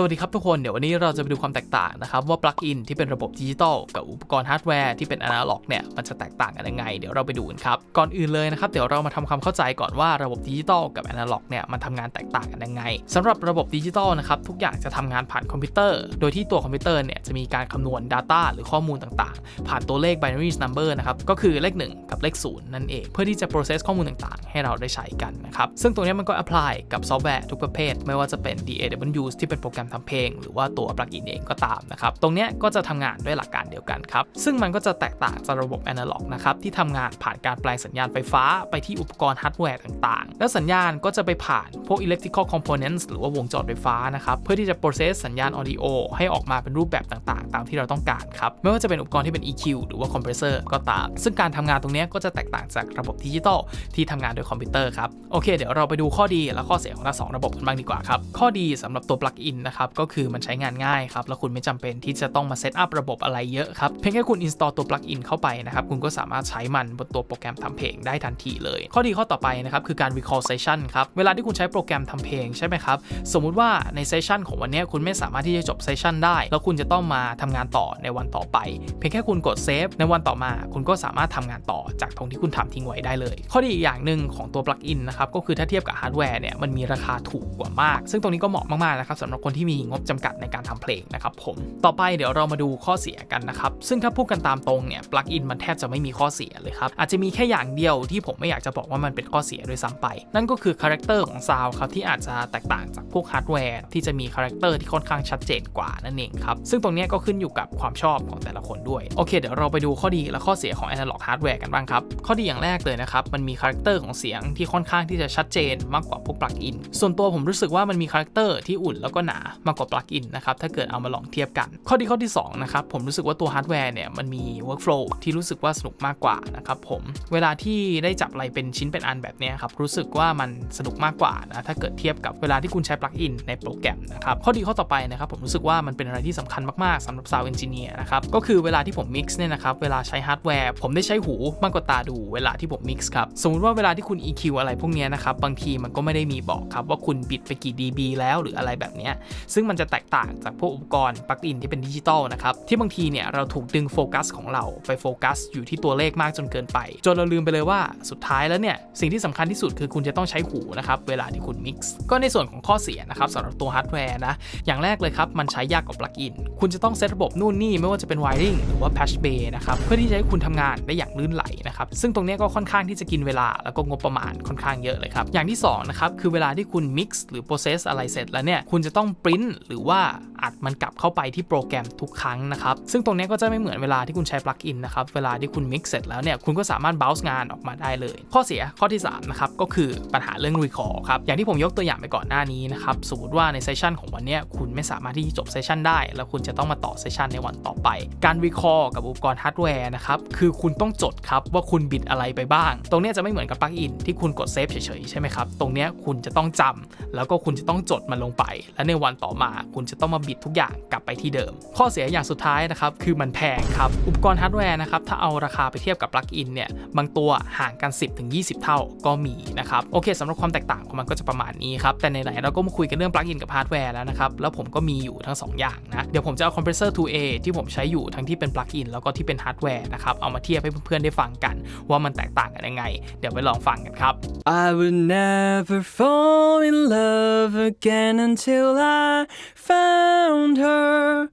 สวัสดีครับทุกคน เดี๋ยววันนี้เราจะไปดูความแตกต่างนะครับ ว่าปลั๊กอินที่เป็นระบบดิจิตอลกับอุปกรณ์ฮาร์ดแวร์ที่เป็นอนาล็อกเนี่ยมันจะแตกต่างกันยังไง เดี๋ยวเราไปดูกันครับ ก่อนอื่นเลยนะครับเดี๋ยวเรามาทำความเข้าใจก่อนว่าระบบดิจิตอลกับอนาล็อกเนี่ยมันทำงานแตกต่างกันยังไงสำหรับระบบดิจิตอลนะครับทุกอย่างจะทำงานผ่านคอมพิวเตอร์ โดยที่ตัวคอมพิวเตอร์เนี่ยจะมีการคำนวณ Data หรือข้อมูลต่างๆ ผ่านตัวเลข binary number นะครับก็คือเลข 1 กับเลข0นั่นเองเพื่อที่จะ process ข้อมูลต่างๆ ให้เราได้ใช้กันนะครับซึ่งตรงนี้มันก็ apply กับซอฟต์แวร์ทุกประเภท ไม่ว่าจะเป็น DAW ที่เป็นโปรแกรมทำเพลง หรือว่าตัวปลั๊กอินเองก็ตามนะครับ ตรงนี้ก็จะทำงานด้วยหลักการเดียวกันครับ ซึ่งมันก็จะแตกต่างจากระบบแอนะล็อกนะครับที่ทำงานผ่านการแปลงสัญญาณไฟฟ้าไปที่อุปกรณ์ฮาร์ดแวร์ต่างๆ แล้วสัญญาณก็จะไปผ่านพวก electrical components หรือว่าวงจรไฟฟ้านะครับเพื่อที่จะ process สัญญาณ audio ให้ออกมาเป็นรูปแบบต่างๆ ตามที่เราต้องการครับไม่ว่าจะเป็นอุปกรณ์ที่เป็น EQ หรือว่า compressor ก็ตาม ซึ่งการทำงานตรงนี้ก็จะแตกต่างจากระบบดิจิตอลที่ทำงานโดยคอมพิวเตอร์ครับโอเค เดี๋ยวเราไปดูข้อดีและข้อเสียของทั้งสองระบบกันบ้างดีกว่าครับข้อดีสำหรับตัวปลั๊กอินนะครับก็คือมันใช้งานง่ายครับแล้วคุณไม่จำเป็นที่จะต้องมาเซตอัพระบบอะไรเยอะครับเพียงแค่คุณ install ตัวปลั๊กอินเข้าไปนะครับคุณก็สามารถใช้มันบนตัวโปรแกรมทำเพลงได้ทันทีเลย ข้อดีข้อต่อไปนะครับคือการ recall session ครับเวลาที่คุณใช้โปรแกรมทำเพลงใช่ไหมครับสมมุติว่าในเซสชันของวันนี้คุณไม่สามารถที่จะจบเซสชันได้ แล้วคุณจะต้องมาทำงานต่อในวันต่อไป เพียงแค่คุณกดเซฟในวันต่อมา คุณก็สามารถทำงานต่อจากตรงที่คุณทำทิ้งไว้ได้เลย ข้อดีอีกอย่างหนึ่งของตัวปลั๊กอินนะครับก็คือถ้าเทียบกับฮาร์ดแวร์เนี่ยมันมีราคาถูกกว่ามาก ซึ่งตรงนี้ก็เหมาะมากๆนะครับสำหรับคนที่มีงบจำกัดในการทำเพลงนะครับผม ต่อไปเดี๋ยวเรามาดูข้อเสียกันนะครับ ซึ่งถ้าพูดกันตามตรงเนี่ยปลั๊กอินมันแทบจะไม่มีข้อเสียเลยครับ อาจจะมีแค่อย่างเดียวที่ผมไม่อยากจะบอกว่ามันเป็นข้อเสียด้วยซ้ำไป นั่นก็คือคาแรคเตอร์ของซาวครับที่อาจจะแตกต่างจากพวกฮาร์ดแวร์ที่จะมีคาแรคเตอร์ที่ค่อนข้างชัดเจนกว่านั่นเองครับ ซึ่งตรงนี้ก็ขึ้นอยู่กับความชอบของแต่ละคนด้วย โอเค เดี๋ยวเราไปดูข้อดีและข้อเสียของ Analog Hardware กันบ้างครับ ข้อดีอย่างแรกเลยนะครับ มันมีคาแรคเตอร์ของเสียงที่ค่อนข้างที่จะชัดเจนมากกว่าพวกปลั๊กอิน ส่วนตัวผมรู้สึกว่ามันมีคาแรคเตอร์ที่อุ่นแล้วก็หนามากกว่าปลั๊กอินนะครับ ถ้าเกิดเอามาลองเทียบกัน ข้อดีข้อที่2นะครับ ผมรู้สึกว่าตัวฮาร์ดแวร์เนี่ยมันมี workflow ที่รู้สึกว่าสนุกมากกว่านะครับผม เวลาที่ได้จับอะไรเป็นชิ้นเป็นอันแบบนี้ครับ รู้สึกว่ามันสนุกมากกว่านะ ถ้าเกิดเทียบกับเวลาที่คุณใช้ปลั๊กอินในโปรแกรมนะครับ ข้อดีข้อต่อไปนะครับผมรู้สึกว่ามันเป็นอะไรที่สำคัญมากๆสำหรับ Sound Engineer นะครับ ก็คือเวลาที่ผม mix เนี่ยนะครับ เวลาใช้ฮาร์ดแวร์ผมได้ใช้หูมากกว่าตาดู เวลาที่ผม mix ครับ สมมติว่าเวลาที่คุณ EQ อะไรพวกนี้นะครับ บางทีมันก็ไม่ได้มีบอกครับว่าคุณบิดไปกี่ dB แล้วหรืออะไรแบบนี้ซึ่งมันจะแตกต่างจากพวกอุปกรณ์ปลั๊กอินที่เป็นดิจิตอลนะครับ ที่บางทีเนี่ยเราถูกดึงโฟกัสของเราไปโฟกัสอยู่ที่ตัวเลขมากจนเกินไป จนเราลืมไปเลยว่าสุดท้ายแล้วเนี่ย สิ่งที่สำคัญที่สุดคือคุณจะต้องใช้หูนะครับเวลาที่คุณ mix ก็ในส่วนของข้อเสียนะครับสำหรับตัวฮาร์ดแวร์นะอย่างแรกเลยครับมันใช้ยากกว่าปลั๊กอินคุณจะต้องเซตระบบนู่นนี่ไม่ว่าจะเป็น wiring หรือว่า patch bay นะครับเพื่อที่จะให้คุณทำงานได้อย่างลื่นไหลนะครับซึ่งตรงนี้ก็ค่อนข้างที่จะกินเวลาแล้วก็งบประมาณค่อนข้างเยอะเลยครับอย่างที่2นะครับคือเวลาที่คุณ mix หรือ process อะไรเสร็จแล้วเนี่ยคุณจะต้อง print หรือว่าอัดมันกลับเข้าไปที่โปรแกรมทุกครั้งนะครับ ซึ่งตรงนี้ก็จะไม่เหมือนเวลาที่คุณใช้ปลั๊กอินนะครับ เวลาที่คุณ mix เสร็จแล้วเนี่ย คุณก็สามารถ bounce งานออกมาได้เลย ข้อเสียข้อที่ 3 นะครับ ก็คือปัญหาเรื่อง recall ครับ อย่างที่ผมยกตัวอย่างไปก่อนหน้านี้นะครับ สมมติว่าในเซสชันของวันนี้คุณไม่สามารถที่จะจบเซสชันได้ แล้วคุณจะต้องมาต่อเซสชันในวันต่อไป การ recall กับอุปกรณ์ฮาร์ดแวร์นะครับ คือคุณต้องจดครับว่าคุณบิดอะไรไปบ้าง ตรงนี้จะไม่เหมือนกับปลั๊กอินที่คุณกดเซฟเฉยๆใช่ไหมครับ ตรงนี้คุณจะต้องจำแล้วก็คุณจะต้องจดมันลงไป และในวันต่อมา คุณจะต้องมาบิดทุกอย่างกลับไปที่เดิม ข้อเสียอย่างสุดท้ายนะครับคือมันแพงครับ อุปกรณ์ฮาร์ดแวร์นะครับถ้าเอาราคาไปเทียบกับปลั๊กอินเนี่ยบางตัวห่างกัน 10-20 เท่าก็มีนะครับโอเคสำหรับความแตกต่างของมันก็จะประมาณนี้ครับแต่ในไหนเราก็มาคุยกันเรื่องปลั๊กอินกับฮาร์ดแวร์แล้วนะครับแล้วผมก็มีอยู่ทั้ง 2 อย่างนะเดี๋ยวผมจะเอาคอมเพรสเซอร์ 2A ที่ผมใช้อยู่ทั้งที่เป็นปลั๊กอินแล้วก็ที่เป็นฮาร์ดแวร์นะครับเอามาเทียบให้เพื่อนๆได้ฟังกัน ว่ามันแตกต่างกันยังไง เดี๋ยวไปลองฟังกันครับ I would never fall in love again until I found her.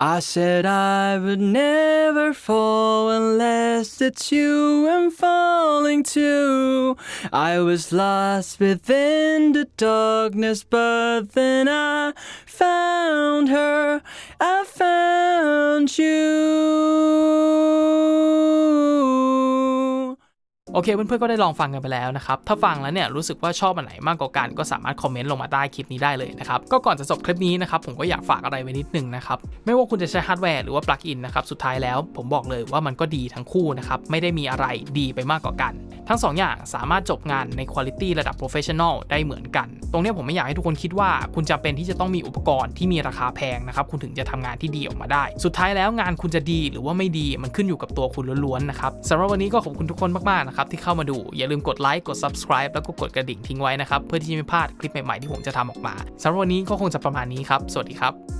I said I would never fall unless it's you I'm falling to. I was lost within the darkness, but then I found her. I found you. โอเคเพื่อนๆก็ได้ลองฟังกันไปแล้วนะครับถ้าฟังแล้วเนี่ยรู้สึกว่าชอบอันไหนมากกว่ากันก็สามารถคอมเมนต์ลงมาใต้คลิปนี้ได้เลยนะครับก็ก่อนจะจบคลิปนี้นะครับผมก็อยากฝากอะไรไว้นิดนึงนะครับไม่ว่าคุณจะใช้ฮาร์ดแวร์หรือว่าปลั๊กอินนะครับสุดท้ายแล้วผมบอกเลยว่ามันก็ดีทั้งคู่นะครับไม่ได้มีอะไรดีไปมากกว่ากัน ทั้ง2ออย่างสามารถจบงานในคุณ i t y ระดับ professional ได้เหมือนกัน ตรงนี้ผมไม่อยากให้ทุกคนคิดว่าคุณจำเป็นที่จะต้องมีอุปกรณ์ที่มีราคาแพงนะครับคุณถึงจะทำงานที่ดีออกมาได้ สุดท้ายแล้วงานคุณจะดีหรือว่าไม่ดีมันขึ้นอยู่กับตัวคุณล้วนๆนะครับสำหรับวันนี้ก็ขอบคุณทุกคนมากๆนะครับที่เข้ามาดูอย่าลืมกดไลค์กด subscribe แล้วก็กดกระดิ่งทิ้งไว้นะครับเพื่อที่จะไม่พลาดคลิปใหม่ๆที่ผมจะทำออกมาสำหรับวันนี้ก็คงจะประมาณนี้ครับสวัสดีครับ